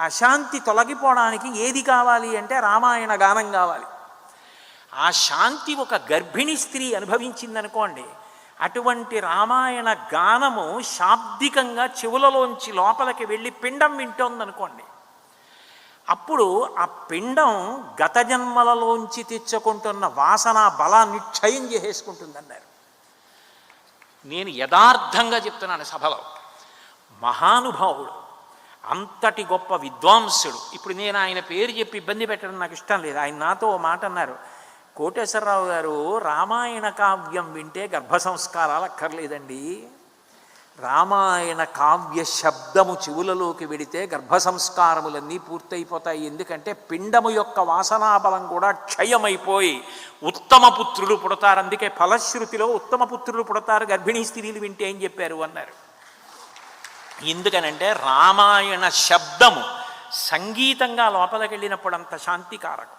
అశాంతి తొలగిపోవడానికి ఏది కావాలి అంటే రామాయణ గానం కావాలి. ఆ శాంతి ఒక గర్భిణీ స్త్రీ అనుభవించిందనుకోండి అటువంటి రామాయణ గానము శాబ్దికంగా చెవులలోంచి లోపలికి వెళ్ళి పిండం వింటోందనుకోండి అప్పుడు ఆ పిండం గత జన్మలలోంచి తెచ్చుకుంటున్న వాసన బలాన్ని క్షయం చేసేసుకుంటుందన్నారు. నేను యథార్థంగా చెప్తున్నాను సభలో మహానుభావుడు అంతటి గొప్ప విద్వాంసుడు. ఇప్పుడు నేను ఆయన పేరు చెప్పి ఇబ్బంది పెట్టడం నాకు ఇష్టం లేదు. ఆయన నాతో ఓ మాట అన్నారు. కోటేశ్వరరావు గారు రామాయణ కావ్యం వింటే గర్భ సంస్కారాలు అక్కర్లేదండి. రామాయణ కావ్య శబ్దము చెవులలోకి వెడితే గర్భ సంస్కారములన్నీ పూర్తయిపోతాయి. ఎందుకంటే పిండము యొక్క వాసనాబలం కూడా క్షయమైపోయి ఉత్తమ పుత్రులు పుడతారు. అందుకే ఫలశ్రుతిలో ఉత్తమ పుత్రులు పుడతారు. గర్భిణీ స్త్రీలు వింటే ఏం చెప్పారు అన్నారు. ఎందుకనంటే రామాయణ శబ్దము సంగీతంగా లోపలికి వెళ్ళినప్పుడు అంత శాంతికారకం.